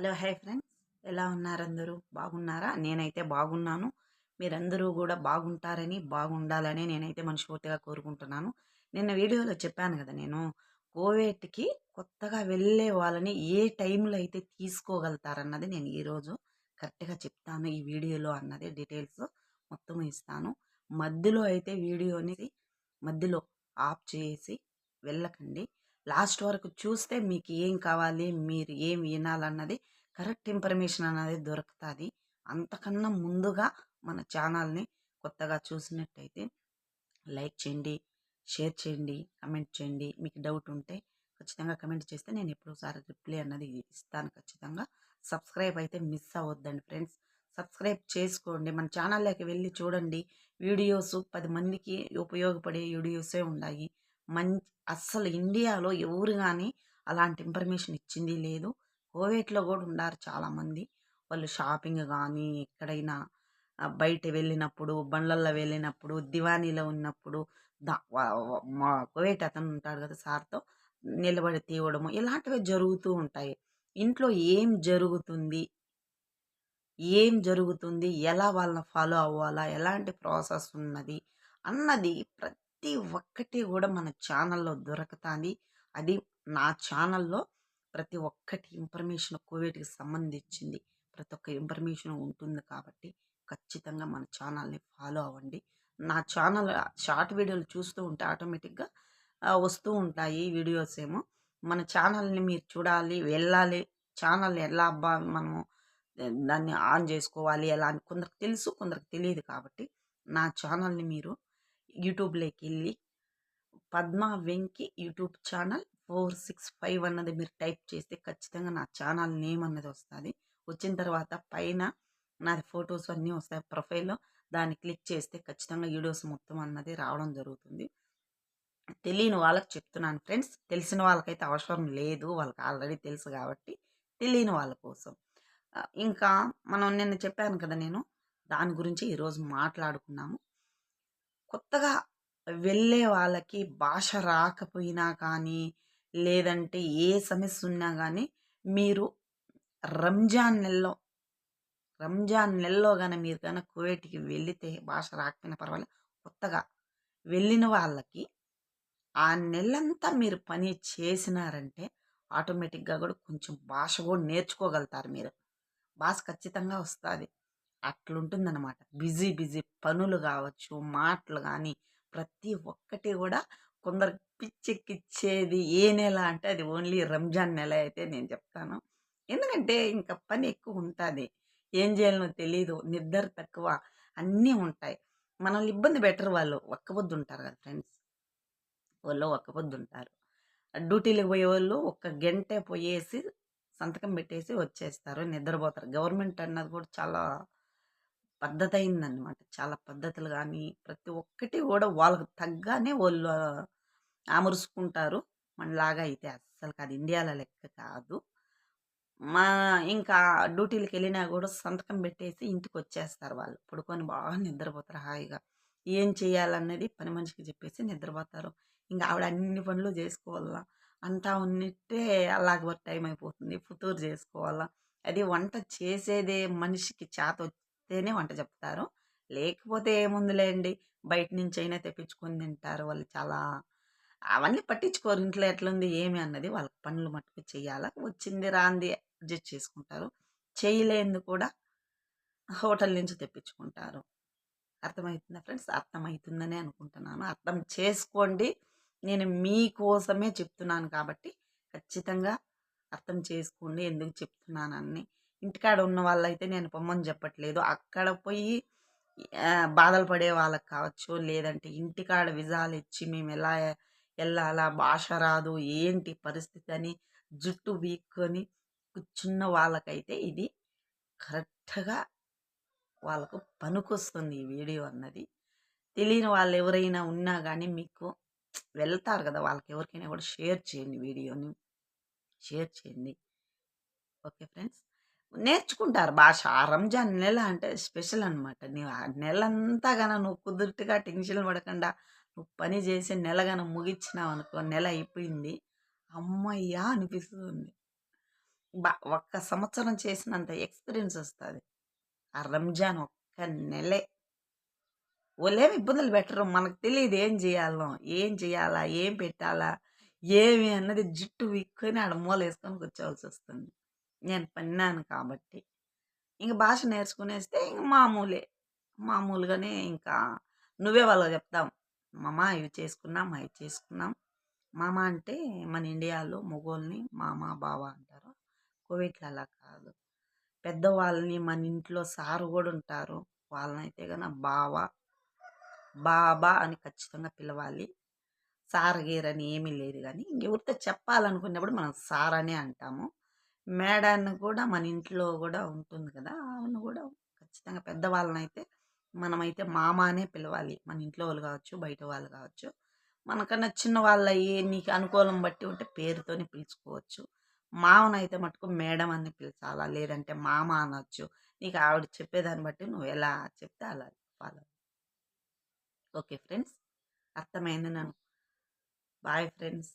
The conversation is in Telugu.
Hello hi friends. ఎలా ఉన్నారు అందరూ బాగున్నారా? నేనైతే బాగున్నాను. మీరందరూ కూడా బాగుంటారని బాగుండాలని నేనైతే మనస్ఫూర్తిగా కోరుకుంటున్నాను. నిన్న వీడియోలో చెప్పాను కదా నేను కోవేట్కి కొత్తగా వెళ్ళే వాళ్ళని ఏ టైంలో అయితే తీసుకోగలుగుతారన్నది నేను ఈరోజు కరెక్ట్గా చెప్తాను. ఈ వీడియోలో అన్నది డీటెయిల్స్ మొత్తం ఇస్తాను. మధ్యలో అయితే వీడియోని మధ్యలో ఆఫ్ చేసి వెళ్ళకండి. లాస్ట్ వరకు చూస్తే మీకు ఏం కావాలి మీరు ఏం వినాలన్నది కరెక్ట్ ఇన్ఫర్మేషన్ అనేది దొరుకుతుంది. అంతకన్నా ముందుగా మన ఛానల్ని కొత్తగా చూసినట్టయితే లైక్ చేయండి షేర్ చేయండి కమెంట్ చేయండి. మీకు డౌట్ ఉంటే ఖచ్చితంగా కమెంట్ చేస్తే నేను ఎప్పుడోసారి రిప్లై అన్నది ఇస్తాను ఖచ్చితంగా. సబ్స్క్రైబ్ అయితే మిస్ అవ్వద్దండి ఫ్రెండ్స్. సబ్స్క్రైబ్ చేసుకోండి. మన ఛానల్లోకి వెళ్ళి చూడండి. వీడియోస్ పది మందికి ఉపయోగపడే వీడియోసే ఉన్నాయి మంచి అస్సలు ఇండియాలో ఎవరు కానీ అలాంటి ఇన్ఫర్మేషన్ ఇచ్చింది లేదు. కోవేట్లో కూడా ఉన్నారు చాలామంది. వాళ్ళు షాపింగ్ కానీ ఎక్కడైనా బయట వెళ్ళినప్పుడు బండ్లల్లో వెళ్ళినప్పుడు దివానీలో ఉన్నప్పుడు దా మా కోవేట్ అతను ఉంటాడు కదా సార్తో నిలబడి తీయడము ఇలాంటివి జరుగుతూ ఉంటాయి. ఇంట్లో ఏం జరుగుతుంది? ఏం జరుగుతుంది? ఎలా వాళ్ళని ఫాలో అవ్వాలా? ఎలాంటి ప్రాసెస్ ఉన్నది? అన్నది ప్రతి ఒక్కటి కూడా మన ఛానల్లో దొరుకుతుంది. అది నా ఛానల్లో ప్రతి ఒక్కటి ఇన్ఫర్మేషన్ కోవిడ్కి సంబంధించింది. ప్రతి ఒక్క ఇన్ఫర్మేషన్ ఉంటుంది కాబట్టి ఖచ్చితంగా మన ఛానల్ని ఫాలో అవ్వండి. నా ఛానల్ షార్ట్ వీడియోలు చూస్తూ ఉంటే ఆటోమేటిక్గా వస్తూ ఉంటాయి వీడియోస్ ఏమో. మన ఛానల్ని మీరు చూడాలి వెళ్ళాలి. ఛానల్ ఎలా అబ్బా మనము దాన్ని ఆన్ చేసుకోవాలి ఎలా అని కొందరికి తెలుసు కొందరికి తెలియదు కాబట్టి నా ఛానల్ని మీరు యూట్యూబ్లోకి వెళ్ళి Padma Venki YouTube channel four six five అన్నది మీరు టైప్ చేస్తే ఖచ్చితంగా నా ఛానల్ నేమ్ అన్నది వస్తుంది. వచ్చిన తర్వాత పైన నాది ఫొటోస్ అన్నీ వస్తాయి. ప్రొఫైల్లో దాన్ని క్లిక్ చేస్తే ఖచ్చితంగా వీడియోస్ మొత్తం అన్నది రావడం జరుగుతుంది. తెలియని వాళ్ళకి చెప్తున్నాను ఫ్రెండ్స్. తెలిసిన వాళ్ళకైతే అవసరం లేదు. వాళ్ళకి ఆల్రెడీ తెలుసు కాబట్టి తెలియని వాళ్ళ కోసం. ఇంకా మనం నిన్న చెప్పాను కదా నేను దాని గురించి ఈరోజు మాట్లాడుకున్నాము. కొత్తగా వెళ్ళే వాళ్ళకి భాష రాకపోయినా కానీ లేదంటే ఏ సమస్య ఉన్నా కానీ మీరు రంజాన్ నెలలో రంజాన్ నెలలో కానీ మీరు కానీ కువైట్కి వెళితే భాష రాకపోయినా పర్వాలేదు కొత్తగా వెళ్ళిన వాళ్ళకి ఆ నెలంతా మీరు పని చేసినారంటే ఆటోమేటిక్గా కూడా కొంచెం భాష కూడా నేర్చుకోగలుగుతారు మీరు. భాష ఖచ్చితంగా వస్తుంది. అట్లుంటుందన్నమాట. బిజీ బిజీ పనులు కావచ్చు మాటలు కానీ ప్రతి ఒక్కటి కూడా కొందరు పిచ్చెక్కిచ్చేది ఏ నెల అంటే అది ఓన్లీ రంజాన్ నెల అయితే నేను చెప్తాను. ఎందుకంటే ఇంకా పని ఎక్కువ ఉంటుంది ఏం చేయాలనో తెలీదు. నిద్ర తక్కువ. అన్నీ ఉంటాయి. మనల్ని ఇబ్బంది పెట్టరు వాళ్ళు. ఒక్కబొద్దు ఉంటారు కదా ఫ్రెండ్స్. వాళ్ళు ఒక్కబొద్దు ఉంటారు డ్యూటీలకు పోయే వాళ్ళు ఒక్క గంటే పోయేసి సంతకం పెట్టేసి వచ్చేస్తారు. నిద్రపోతారు. గవర్నమెంట్ అన్నది కూడా చాలా పద్ధతి అయిందనమాట చాలా పద్ధతులు కానీ ప్రతి ఒక్కటి కూడా వాళ్ళకు తగ్గానే వాళ్ళు అమరుచుకుంటారు మనలాగా అయితే అస్సలు కాదు. ఇండియాలో లెక్క కాదు. మా ఇంకా డ్యూటీలకు వెళ్ళినా కూడా సంతకం పెట్టేసి ఇంటికి వచ్చేస్తారు వాళ్ళు. పడుకొని బాగా నిద్రపోతారు హాయిగా. ఏం చేయాలన్నది పని మనిషికి చెప్పేసి నిద్రపోతారు. ఇంకా ఆవిడ అన్ని పనులు చేసుకోవాలా అంతా ఉన్నట్టే అలాగ టైం అయిపోతుంది. ఫుతూరు చేసుకోవాలా అది వంట చేసేదే మనిషికి చేత వస్తేనే వంట చెప్తారు లేకపోతే ఏముందిలేండి బయట నుంచి అయినా తెప్పించుకొని తింటారు వాళ్ళు చాలా అవన్నీ పట్టించుకోరు. ఇంట్లో ఎట్లుంది ఏమి అన్నది వాళ్ళకి పనులు మట్టుకు చేయాలా వచ్చింది రాంది అడ్జస్ట్ చేసుకుంటారు. చేయలేంది కూడా హోటల్ నుంచి తెప్పించుకుంటారు. అర్థమవుతుందా ఫ్రెండ్స్? అర్థమవుతుందని అనుకుంటున్నాను. అర్థం చేసుకోండి. నేను మీకోసమే చెప్తున్నాను కాబట్టి ఖచ్చితంగా అర్థం చేసుకోండి. ఎందుకు చెప్తున్నానని ఇంటికాడ ఉన్న వాళ్ళైతే నేను పొమ్మని చెప్పట్లేదు. అక్కడ పోయి బాధలు పడే వాళ్ళకి కావచ్చు లేదంటే ఇంటికాడ విజాలు ఇచ్చి మేము ఎలా వెళ్ళాలా భాష రాదు ఏంటి పరిస్థితి అని జుట్టు వీక్కొని కూర్చున్న వాళ్ళకైతే ఇది కరెక్ట్గా వాళ్ళకు పనికొస్తుంది ఈ వీడియో అన్నది. తెలియని వాళ్ళు ఎవరైనా ఉన్నా కానీ మీకు వెళ్తారు కదా వాళ్ళకి ఎవరికైనా కూడా షేర్ చేయండి వీడియోని. షేర్ చేయండి. Okay friends. నేర్చుకుంటారు భాష ఆ రంజాన్ నెల అంటే స్పెషల్ అనమాట నీవు ఆ నెలంతా గాన నువ్వు కుదురుగా టెన్షన్ పడకుండా నువ్వు పని చేసి నెల గాన ముగించినావు అనుకో నెల అయిపోయింది అమ్మయ్యా అనిపిస్తుంది బా ఒక్క సంవత్సరం చేసినంత ఎక్స్‌పీరియన్స్ వస్తుంది ఆ రంజాన్ ఒక్క నెలే. ఓళ్ళేమి ఇబ్బందులు పెట్టరు. మనకు తెలియదు ఏం చేయాలో ఏం చేయాలా, ఏం పెట్టాలా, ఏమి అన్నది జుట్టు విక్కుని ఆడ మూలేసుకొని కూర్చోవాల్సొస్తుంది. నేను పన్నాను కాబట్టి. ఇంక భాష నేర్చుకునేస్తే ఇంక మామూలే. మామూలుగానే ఇంకా నువ్వే వాళ్ళకి చెప్తాం. మామ ఇవి చేసుకున్నాం, అవి చేసుకున్నాం. మామ అంటే మన ఇండియాలో మొగోళ్ళని మామ, బావ అంటారు. కోవిడ్లో అలా కాదు. పెద్దవాళ్ళని మన ఇంట్లో సారు కూడా ఉంటారు. వాళ్ళనైతే గన బావ, బాబా అని ఖచ్చితంగా పిలవాలి. సార్, గీర్ అని ఏమీ లేదు కానీ ఎవరితో చెప్పాలనుకున్నప్పుడు మనం సార్ అనే అంటాము. మేడాన్ని కూడా మన ఇంట్లో కూడా ఉంటుంది కదా! ఆమెను కూడా ఖచ్చితంగా పెద్దవాళ్ళనైతే మనమైతే మామ అనే పిలవాలి. మన ఇంట్లో వాళ్ళు కావచ్చు బయట వాళ్ళు కావచ్చు మనకన్నా చిన్న వాళ్ళయ్యి నీకు అనుకూలం బట్టి ఉంటే పేరుతోనే పిలుచుకోవచ్చు. మామనైతే మటుకు మేడం అని పిలిచాలా, లేదంటే మామ అనొచ్చు. నీకు ఆవిడ చెప్పేదాన్ని బట్టి నువ్వు ఎలా చెప్తే అలా చెప్పాలి ఓకే ఫ్రెండ్స్. అర్థమైంది నన్ను. Bye friends.